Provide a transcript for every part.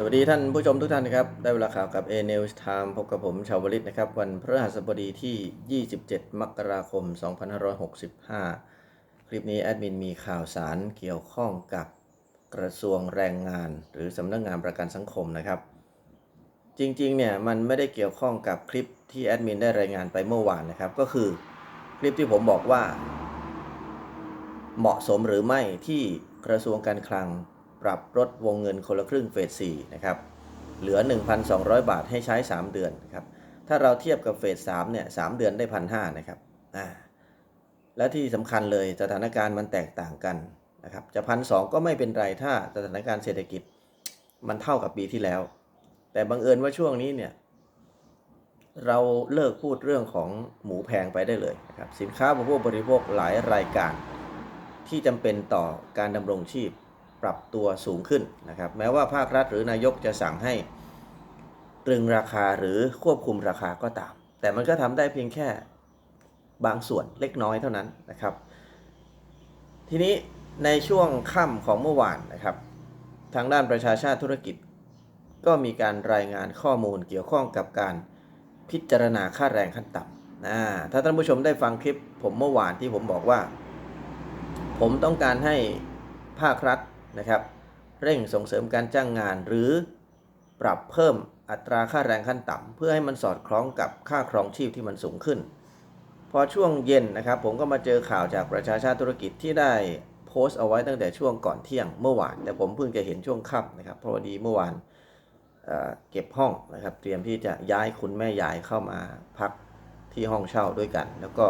สวัสดีท่านผู้ชมทุกท่านนะครับ ได้เวลาข่าวกับ A News Time พบกับผมชาววลิตนะครับ วันพฤหัสบดีที่ 27 มกราคม 2565 คลิปนี้แอดมินมีข่าวสารเกี่ยวข้องกับกระทรวงแรงงาน หรือสำนักงานประกันสังคมนะครับ จริงๆเนี่ยมันไม่ได้เกี่ยวข้องกับคลิปที่แอดมินได้รายงานไปเมื่อวานนะครับ ก็คือคลิปที่ผมบอกว่า เหมาะสมหรือไม่ที่กระทรวงการคลัง ปรับลดวงเงินคนละครึ่งเฟส4นะครับ เหลือ 1,200 บาทให้ใช้ 3 เดือนครับ ถ้าเราเทียบกับเฟส3เนี่ย3เดือนได้พันหนะครับอ่าและที่สำคัญเลยสถานการณ์มันแตกต่างกันนะครับ จะพันสก็ไม่เป็นไรถ้าสถานการณ์เศรษฐกิจมันเท่ากับปีที่แล้ว แต่บังเอิญว่าช่วงนี้เนี่ยเราเลิกพูดเรื่องของหมูแพงไปได้เลยนะครับสินค้าบริโภคบริโภคหลายรายการที่จำเป็นต่อการดำรงชีพ ปรับตัวสูงขึ้นนะครับแม้ว่าภาครัฐหรือนายกจะสั่งให้ตรึงราคาหรือควบคุมราคาก็ตาม แต่มันก็ทำได้เพียงแค่บางส่วนเล็กน้อยเท่านั้นนะครับ ทีนี้ในช่วงค่ำของเมื่อวานนะครับ ทางด้านประชาชาติธุรกิจ ก็มีการรายงานข้อมูลเกี่ยวข้องกับการพิจารณาค่าแรงขั้นต่ำนะถ้าท่านผู้ชมได้ฟังคลิปผมเมื่อวานที่ผมบอกว่า ผมต้องการให้ภาครัฐ นะครับเร่งส่งเสริมการจ้างงาน หรือปรับเพิ่มอัตราค่าแรงขั้นต่ำเพื่อให้มันสอดคล้องกับค่าครองชีพที่มันสูงขึ้น พอช่วงเย็นนะครับผมก็มาเจอข่าวจากประชาชาติธุรกิจที่ได้โพสต์เอาไว้ตั้งแต่ช่วงก่อนเที่ยงเมื่อวาน แต่ผมเพิ่งจะเห็นช่วงค่ำนะครับเพราะว่าดีเมื่อวานเเก็บห้องนะครับเตรียมที่จะย้ายคุณแม่ยายเข้ามาพักที่ห้องเช่าด้วยกัน แล้วก็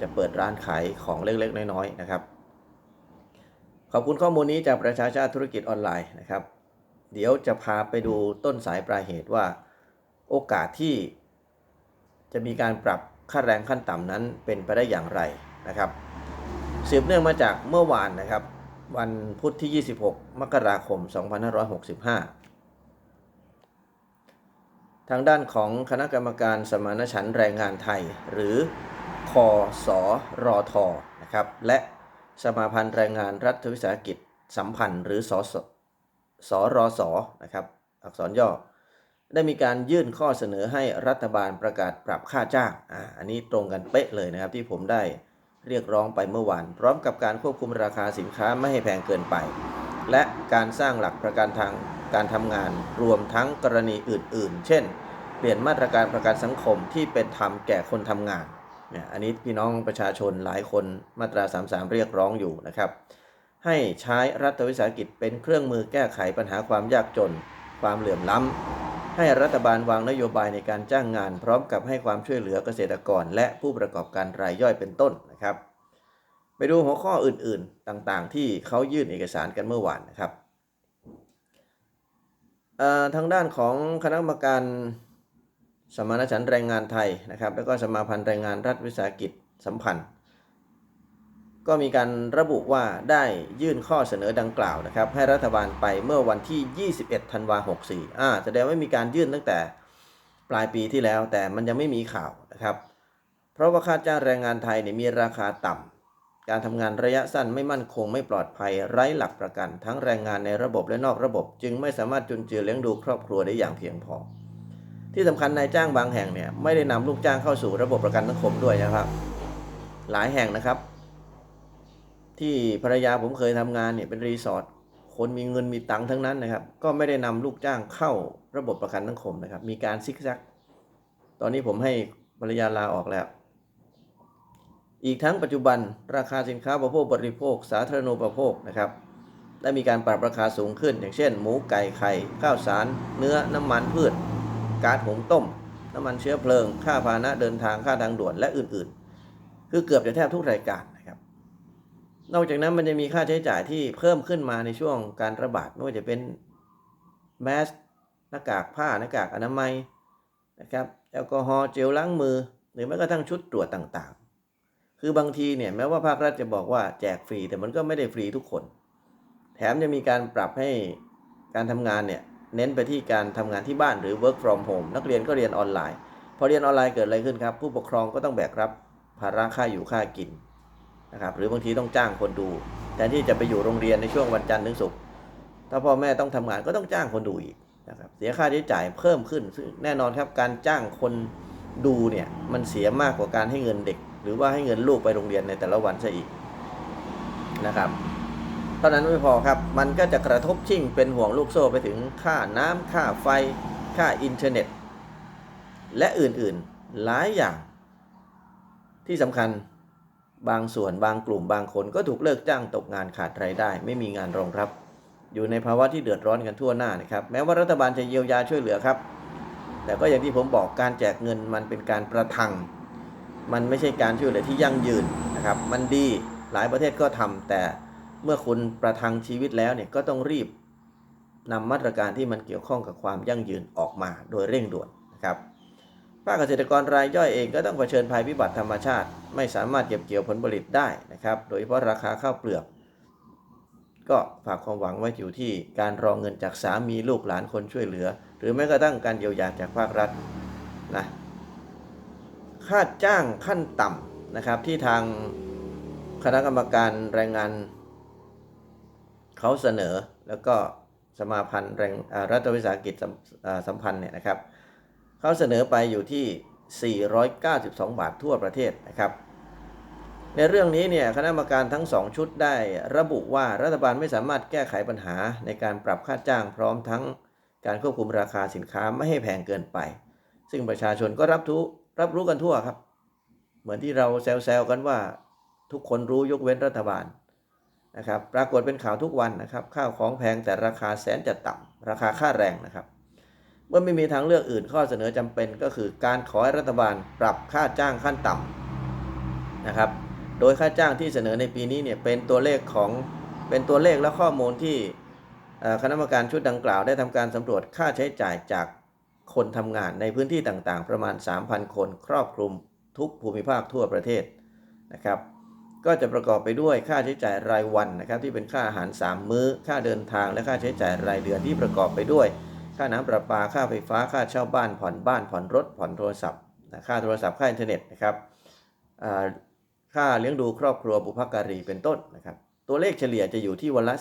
จะเปิดร้านขายของเล็กๆ น้อยๆนะครับ ขอบคุณข้อมูลนี้จากประชาชาติธุรกิจออนไลน์นะครับ เดี๋ยวจะพาไปดูต้นสายปลายเหตุว่า โอกาสที่จะมีการปรับค่าแรงขั้นต่ำนั้นเป็นไปได้อย่างไรนะครับสืบเนื่องมาจากเมื่อวานนะครับ วันพุธที่ 26 มกราคม 2565 ทางด้านของคณะกรรมการสมานฉันท์แรงงานไทย หรือคอสอรอทอนะครับ และ สมาพันธ์แรงงานรัฐวิสาหกิจสัมพันธ์หรือสอสสรสนะครับอักษรย่อ ได้มีการยื่นข้อเสนอให้รัฐบาลประกาศปรับค่าจ้างอ่าอันนี้ตรงกันเป๊ะเลยนะครับที่ผมได้เรียกร้องไปเมื่อวานพร้อมกับการควบคุมราคาสินค้าไม่ให้แพงเกินไป และการสร้างหลักประกันทางการทำงานรวมทั้งกรณีอื่น ๆ เช่น เปลี่ยนมาตรการประกันสังคมที่เป็นธรรมแก่คนทำงาน นี่ยอันนี้พี่น้องประชาชนหลายคนมาตรา 33 เรียกร้องอยู่นะครับ ให้ใช้รัฐวิสาหกิจเป็นเครื่องมือแก้ไขปัญหาความยากจน ความเหลื่อมล้ำ ให้รัฐบาลวางนโยบายในการจ้างงาน พร้อมกับให้ความช่วยเหลือเกษตรกร และผู้ประกอบการรายย่อยเป็นต้นนะครับ ไปดูหัวข้ออื่นๆต่างๆ ที่เขายื่นเอกสารกันเมื่อวานนะครับทางด้านของคณะกรรมการ สมานฉันแรงงานไทยนะครับ แล้วก็สมาพันธ์แรงงานรัฐวิสาหกิจสัมพันธ์ ก็มีการระบุว่าได้ยื่นข้อเสนอดังกล่าวนะครับ ให้รัฐบาลไปเมื่อวันที่ 21 ธันวา64อ่าแสดงว่ามีการยื่นตั้งแต่ปลายปีที่แล้ว แต่มันยังไม่มีข่าวนะครับ เพราะว่าค่าจ้างแรงงานไทยเนี่ยมีราคาต่ำการทำงานระยะสั้นไม่มั่นคงไม่ปลอดภัยไร้หลักประกัน ทั้งแรงงานในระบบและนอกระบบ จึงไม่สามารถจุนเจือเลี้ยงดูครอบครัวได้อย่างเพียงพอ ที่สำคัญนายจ้างบางแห่งเนี่ยไม่ได้นำลูกจ้างเข้าสู่ระบบประกันสังคมด้วยนะครับ หลายแห่งนะครับ ที่ภรรยาผมเคยทำงานเนี่ยเป็นรีสอร์ทคนมีเงินมีตังค์ทั้งนั้นนะครับ ก็ไม่ได้นำลูกจ้างเข้าระบบประกันสังคมนะครับ มีการซิกแซกตอนนี้ผมให้ภรรยาลาออกแล้ว อีกทั้งปัจจุบันราคาสินค้าบริโภคบริโภค สาธารณูปโภคนะครับได้มีการปรับราคาสูงขึ้น อย่างเช่น หมูไก่ไข่ข้าวสาร เนื้อน้ำมันพืช ก๊าซหุงต้ม น้ำมันเชื้อเพลิง ค่าพาหนะเดินทางค่าทางด่วนและอื่นๆ คือเกือบจะแทบทุกรายการนะครับ นอกจากนั้นมันจะมีค่าใช้จ่ายที่เพิ่มขึ้นมาในช่วงการระบาดไม่ว่าจะเป็นแมสหน้ากากผ้าหน้ากากอนามัยนะครับแอลกอฮอล์เจลล้างมือ หรือแม้กระทั่งชุดตรวจต่างๆ คือบางทีเนี่ยแม้ว่าภาครัฐจะบอกว่าแจกฟรีแต่มันก็ไม่ได้ฟรีทุกคน แถมจะมีการปรับให้การทำงานเนี่ย เน้นไปที่การทำงานที่บ้านหรือ work from home นักเรียนก็เรียนออนไลน์ พอเรียนออนไลน์เกิดอะไรขึ้นครับ ผู้ปกครองก็ต้องแบกรับภาระค่าอยู่ค่ากินนะครับหรือบางทีต้องจ้างคนดูแทนที่จะไปอยู่โรงเรียนในช่วงวันจันทร์ถึงศุกร์ถ้าพ่อแม่ต้องทำงานก็ต้องจ้างคนดูอีกนะครับเสียค่าใช้จ่ายเพิ่มขึ้น ซึ่งแน่นอนครับการจ้างคนดูเนี่ยมันเสียมากกว่าการให้เงินเด็ก หรือว่าให้เงินลูกไปโรงเรียนในแต่ละวันซะอีกนะครับ ท่านั้นไม่พอครับ มันก็จะกระทบชิ่งเป็นห่วงลูกโซ่ไปถึงค่าน้ำค่าไฟ ค่าอินเทอร์เน็ต และอื่นๆหลายอย่าง ที่สำคัญบางส่วนบางกลุ่มบางคนก็ถูกเลิกจ้างตกงานขาดรายได้ ไม่มีงานรองรับ อยู่ในภาวะที่เดือดร้อนกันทั่วหน้านะครับ แม้ว่ารัฐบาลจะเยียวยาช่วยเหลือครับ แต่ก็อย่างที่ผมบอกการแจกเงินมันเป็นการประทัง มันไม่ใช่การช่วยเหลือที่ยั่งยืนนะครับ มันดีหลายประเทศก็ทำแต่ เมื่อคุณประทังชีวิตแล้วเนี่ยก็ต้องรีบนำมาตรการที่มันเกี่ยวข้องกับความยั่งยืนออกมาโดยเร่งด่วนนะครับภาคเกษตรกรรายย่อยเองก็ต้องเผชิญภัยพิบัติธรรมชาติ ไม่สามารถเก็บเกี่ยวผลผลิตได้นะครับ โดยเฉพาะราคาข้าวเปลือก ก็ฝากความหวังไว้อยู่ที่การรองเงินจากสามีลูกหลานคนช่วยเหลือ หรือแม้กระทั่งการเยียวยาจากภาครัฐนะค่าจ้างขั้นต่ำนะครับที่ทางคณะกรรมการแรงงาน เขาเสนอแล้วก็สมาพันธ์แรงอ่ารัฐวิสาหกิจสัมพันธ์เนี่ยนะครับเขาเสนอไปอยู่ที่ 492 บาททั่วประเทศนะครับ ในเรื่องนี้เนี่ยคณะกรรมการทั้งสองชุดได้ระบุว่ารัฐบาลไม่สามารถแก้ไขปัญหาในการปรับค่าจ้างพร้อมทั้งการควบคุมราคาสินค้าไม่ให้แพงเกินไป ซึ่งประชาชนก็รับทุรับรู้กันทั่วครับ เหมือนที่เราแซวๆกันว่าทุกคนรู้ยกเว้นรัฐบาล นะครับปรากฏเป็นข่าวทุกวันนะครับข้าวของแพงแต่ราคาแสนจะต่ำราคาค่าแรงนะครับเมื่อไม่มีทางเลือกอื่นข้อเสนอจำเป็นก็คือการขอให้รัฐบาลปรับค่าจ้างขั้นต่ำนะครับโดยค่าจ้างที่เสนอในปีนี้เนี่ยเป็นตัวเลขของเป็นตัวเลขและข้อมูลที่คณะกรรมการชุดดังกล่าว ได้ทำการสำรวจค่าใช้จ่ายจากคนทำงานในพื้นที่ต่างๆ ประมาณ 3,000 คน ครอบคลุมทุกภูมิภาคทั่วประเทศนะครับ ก็จะประกอบไปด้วยค่าใช้จ่ายรายวันนะครับที่เป็นค่าอาหาร 3 มื้อ ค่าเดินทางและค่าใช้จ่ายรายเดือนที่ประกอบไปด้วย ค่าน้ำประปาค่าไฟฟ้าค่าเช่าบ้านผ่อนบ้านผ่อนรถผ่อนโทรศัพท์ค่าโทรศัพท์ค่าอินเทอร์เน็ตนะครับค่าเลี้ยงดูครอบครัวบุพการีเป็นต้นนะครับตัวเลขเฉลี่ยจะอยู่ที่วันละ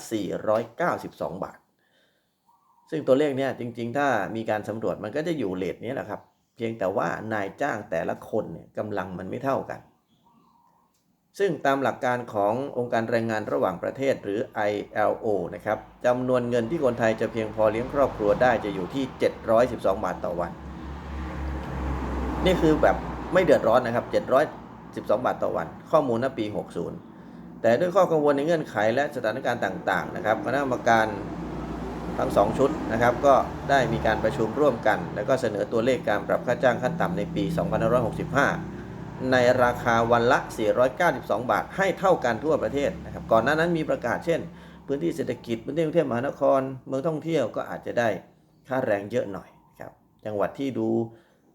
492 บาท ซึ่งตัวเลขเนี้ยจริง ๆ ถ้ามีการสำรวจมันก็จะอยู่เลทนี้แหละครับ เพียงแต่ว่านายจ้างแต่ละคนเนี่ยกำลังมันไม่เท่ากัน ซึ่งตามหลักการขององค์การแรงงานระหว่างประเทศหรือ ILO นะครับจำนวนเงินที่คนไทยจะเพียงพอเลี้ยงครอบครัวได้จะอยู่ที่ 712 บาทต่อวัน นี่คือแบบไม่เดือดร้อนนะครับ 712 บาทต่อวัน ข้อมูลณปี 60 แต่ด้วยข้อกังวลในเงื่อนไขและสถานการณ์ต่างๆนะครับคณะกรรมการทั้งสองชุดนะครับก็ได้มีการประชุมร่วมกัน แล้วก็เสนอตัวเลขการปรับค่าจ้างขั้นต่ำในปี 2565 ในราคาวันละ 492 บาท ให้เท่ากันทั่วประเทศนะครับก่อนหน้านั้นมีประกาศเช่น พื้นที่เศรษฐกิจพื้นที่กรุงเทพมหานคร เมืองท่องเที่ยวก็อาจจะได้ค่าแรงเยอะหน่อยครับจังหวัดที่ดู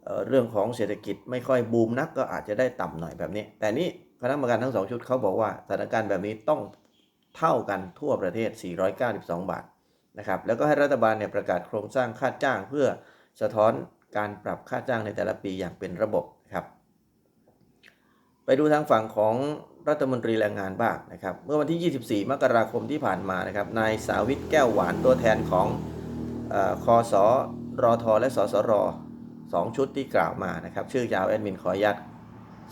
เเรื่องของเศรษฐกิจไม่ค่อยบูมนักก็อาจจะได้ต่ำหน่อยแบบนี้ แต่นี่คณะกรรมการทั้งสองชุดเขาบอกว่าสถานการณ์แบบนี้ต้องเท่ากันทั่วประเทศ 492 บาทนะครับแล้วก็ให้รัฐบาลเนี่ยประกาศโครงสร้างค่าจ้างเพื่อสะท้อนการปรับค่าจ้างในแต่ละปีอย่างเป็นระบบ ไปดูทางฝั่งของรัฐมนตรีแรงงานบ้างนะครับ เมื่อวันที่ 24 มกราคมที่ผ่านมานะครับ นายสาวิตแก้วหวานตัวแทนของอคอสรอทอและสสรสองชุดที่กล่าวมานะครับ ชื่อยาวแอดมินขออนุญาต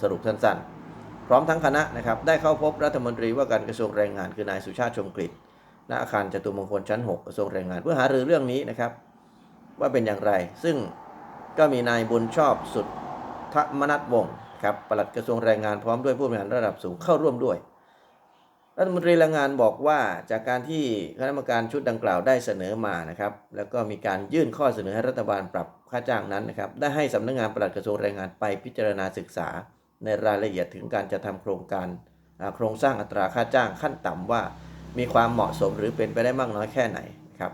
สรุปสั้นๆ พร้อมทั้งคณะนะครับ ได้เข้าพบรัฐมนตรีว่าการกระทรวงแรงงานคือนายสุชาติชมกลิ่นณอาคารจตุมงคลชั้น 6 กระทรวงแรงงาน เพื่อหารือเรื่องนี้นะครับ ว่าเป็นอย่างไร ซึ่งก็มีนายบุญชอบสุดทมนัทวงศ์ ครับปลัดกระทรวงแรงงานพร้อมด้วยผู้บริหารระดับสูงเข้าร่วมด้วย รัฐมนตรีแรงงานบอกว่าจากการที่คณะกรรมการชุดดังกล่าวได้เสนอมานะครับ แล้วก็มีการยื่นข้อเสนอให้รัฐบาลปรับค่าจ้างนั้นนะครับ ได้ให้สำนักงานปลัดกระทรวงแรงงานไปพิจารณาศึกษา ในรายละเอียดถึงการจะทำโครงการโครงสร้างอัตราค่าจ้างขั้นต่ำว่า มีความเหมาะสมหรือเป็นไปได้มากน้อยแค่ไหนครับ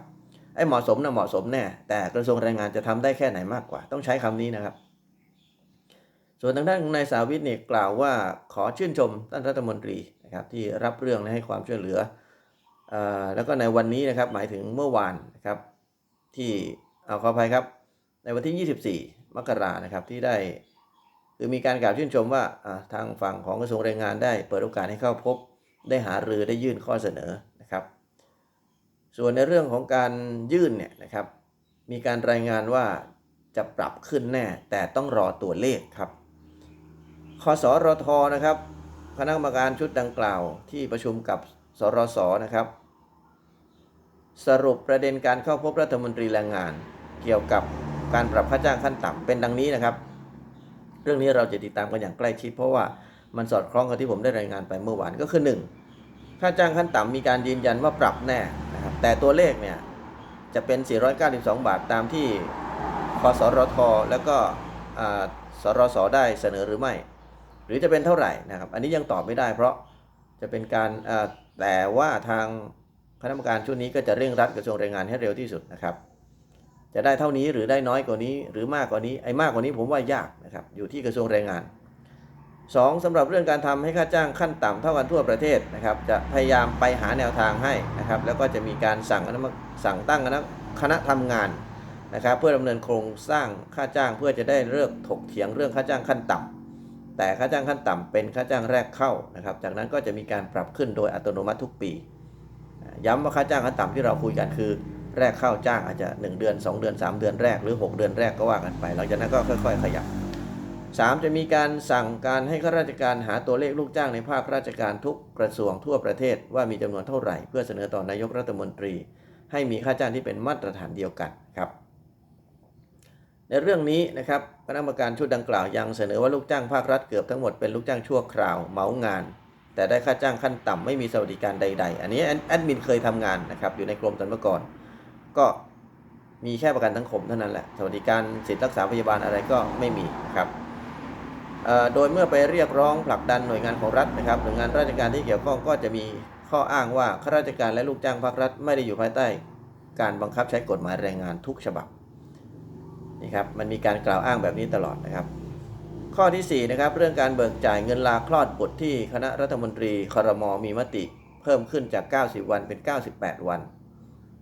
ไอ้เหมาะสมนะเหมาะสมแน่แต่กระทรวงแรงงานจะทำได้แค่ไหนมากกว่า ต้องใช้คำนี้นะครับ ส่วนทางด้านนายสาวิทเนี่ยกล่าวว่าขอชื่นชมท่านรัฐมนตรีนะครับที่รับเรื่องและให้ความช่วยเหลืออแล้วก็ในวันนี้นะครับหมายถึงเมื่อวานนะครับที่เอาขออภัยครับ ในวันที่ 24 มกรานะครับที่ได้คือมีการกล่าวชื่นชมว่าอ่าทางฝั่งของกระทรวงแรงงานได้เปิดโอกาสให้เข้าพบ ได้หารือได้ยื่นข้อเสนอนะครับ ส่วนในเรื่องของการยื่นเนี่ยนะครับ มีการรายงานว่าจะปรับขึ้นแน่แต่ต้องรอตัวเลขครับ คสรทนะครับ คณะกรรมการชุดดังกล่าว ที่ประชุมกับสรสนะครับ สรุปประเด็นการเข้าพบรัฐมนตรีแรงงาน เกี่ยวกับการปรับค่าจ้างขั้นต่ำเป็นดังนี้นะครับ เรื่องนี้เราจะติดตามกันอย่างใกล้ชิด เพราะว่ามันสอดคล้องกับที่ผมได้รายงานไปเมื่อวานก็คือ 1. ค่าจ้างขั้นต่ำมีการยืนยันว่าปรับแน่นะครับแต่ตัวเลขเนี่ยจะเป็น 492 บาทตามที่คสรท แล้วก็สรสได้เสนอหรือไม่ หรือจะเป็นเท่าไหร่นะครับ อันนี้ยังตอบไม่ได้ เพราะจะเป็นการแต่ว่าทางคณะกรรมการชุดนี้ก็จะเร่งรัดกระทรวงแรงงานให้เร็วที่สุดนะครับ จะได้เท่านี้หรือได้น้อยกว่านี้ หรือมากกว่านี้ไอ้มากกว่านี้ผมว่ายากนะครับอยู่ที่กระทรวงแรงงาน 2สำหรับเรื่องการทำให้ค่าจ้างขั้นต่ำเท่ากันทั่วประเทศนะครับ จะพยายามไปหาแนวทางให้นะครับ แล้วก็จะมีการสั่งคณะสั่งตั้งคณะคณะทำงานนะครับ เพื่อดำเนินโครงสร้างค่าจ้างเพื่อจะได้เลิกถกเถียงเรื่องค่าจ้างขั้นต่ำ แต่ค่าจ้างขั้นต่ำเป็นค่าจ้างแรกเข้านะครับ จากนั้นก็จะมีการปรับขึ้นโดยอัตโนมัติทุกปี ย้ำว่าค่าจ้างขั้นต่ำที่เราคุยกันคือ แรกเข้าจ้างอาจจะ 1 เดือน 2 เดือน 3 เดือนแรกหรือ 6 เดือนแรกก็ว่ากันไป หลังจากนั้นก็ค่อย ๆ ขยับ 3. จะมีการสั่งการให้ข้าราชการหาตัวเลขลูกจ้างในภาคราชการทุกกระทรวงทั่วประเทศว่ามีจำนวนเท่าไหร่ เพื่อเสนอต่อนายกรัฐมนตรี ให้มีค่าจ้างที่เป็นมาตรฐานเดียวกันครับ ในเรื่องนี้นะครับคณะกรรมการชุดดังกล่าวยังเสนอว่าลูกจ้างภาครัฐเกือบทั้งหมดเป็นลูกจ้างชั่วคราวเหมางาน แต่ได้ค่าจ้างขั้นต่ำไม่มีสวัสดิการใด ๆ อันนี้แอดมินเคยทำงานนะครับอยู่ในกรมสรรพากรก็มีแค่ประกันสังคมเท่านั้นแหละสวัสดิการสิทธิรักษาพยาบาลอะไรก็ไม่มีนะครับโดยเมื่อไปเรียกร้องผลักดันหน่วยงานของรัฐนะครับหน่วยงานราชการที่เกี่ยวข้องก็จะมีข้ออ้างว่าข้าราชการและลูกจ้างภาครัฐ ไม่ได้อยู่ภายใต้ การบังคับใช้กฎหมายแรงงานทุกฉบับ นี่ครับมันมีการกล่าวอ้างแบบนี้ตลอดนะครับ ข้อที่4นะครับเรื่องการเบิกจ่ายเงินลาคลอดบุตรที่คณะรัฐมนตรีครมมีมติ เพิ่มขึ้นจาก 90 วันเป็น 98 วัน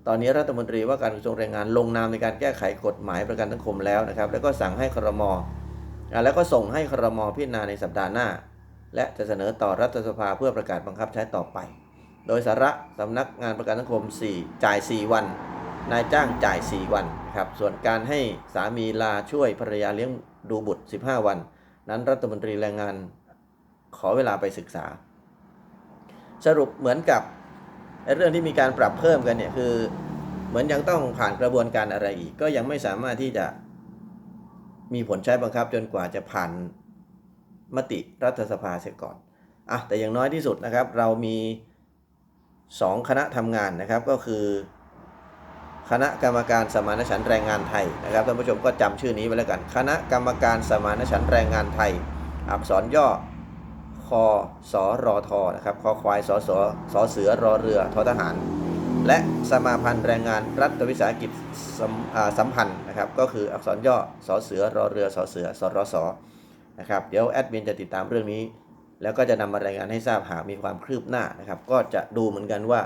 ตอนนี้รัฐมนตรีว่าการกระทรวงแรงงานลงนามในการแก้ไขกฎหมายประกันสังคมแล้วนะครับ แล้วก็สั่งให้ครมอแล้วก็ส่งให้ครมพิจารณาในสัปดาห์หน้า และจะเสนอต่อรัฐสภาเพื่อประกาศบังคับใช้ต่อไป โดยสาระสำนักงานประกันสังคม 4 จ่าย 4 วัน นายจ้างจ่าย 4 วันครับ ส่วนการให้สามีลาช่วยภรรยาเลี้ยงดูบุตร 15 วัน นั้นรัฐมนตรีแรงงานขอเวลาไปศึกษา สรุปเหมือนกับเรื่องที่มีการปรับเพิ่มกันเนี่ยคือ เหมือนยังต้องผ่านกระบวนการอะไรอีก ก็ยังไม่สามารถที่จะมีผลใช้บังคับจนกว่าจะผ่านมติรัฐสภาเสียก่อนอะแต่อย่างน้อยที่สุดนะครับ เรามี 2 คณะทำงานนะครับก็คือ คณะกรรมการสมานฉันท์แรงงานไทยนะครับท่านผู้ชมก็จำชื่อนี้ไว้แล้วกัน คณะกรรมการสมานฉันท์แรงงานไทย อักษรย่อคอสอรอทอนะครับคอควายสอสอสอเสือรอเรือทอทหาร และสมาพันธ์แรงงานรัฐวิสาหกิจสสัมพันธ์นะครับก็คืออักษรย่อสอเสือรอเรือสอเสือสอรอสนะครับเดี๋ยวแอดมินจะติดตามเรื่องนี้ แล้วก็จะนำมารายงานให้ทราบหากมีความคืบหน้านะครับก็จะดูเหมือนกันว่า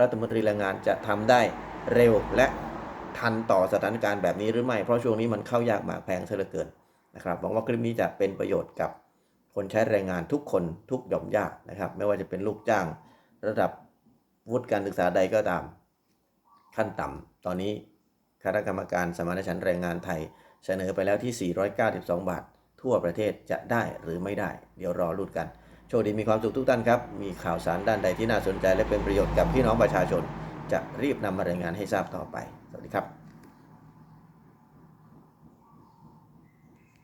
รัฐมนตรีแรงงานจะทำได้ เร็วและทันต่อสถานการณ์แบบนี้หรือไม่ เพราะช่วงนี้มันเข้ายากหมากแพงซะเหลือเกินนะครับหวังว่าคลิปนี้จะเป็นประโยชน์กับคนใช้แรงงานทุกคนทุกหย่อมย่านะครับ ไม่ว่าจะเป็นลูกจ้างระดับวุฒิการศึกษาใดก็ตาม ขั้นต่ำตอนนี้คณะกรรมการสมานฉันท์แรงงานไทย เสนอไปแล้วที่ 492 บาท ทั่วประเทศจะได้หรือไม่ได้ เดี๋ยวรอรุ้นกัน โชคดีมีความสุขทุกท่านครับ มีข่าวสารด้านใดที่น่าสนใจและเป็นประโยชน์กับพี่น้องประชาชน จะรีบนำมารายงานให้ทราบต่อไป สวัสดีครับ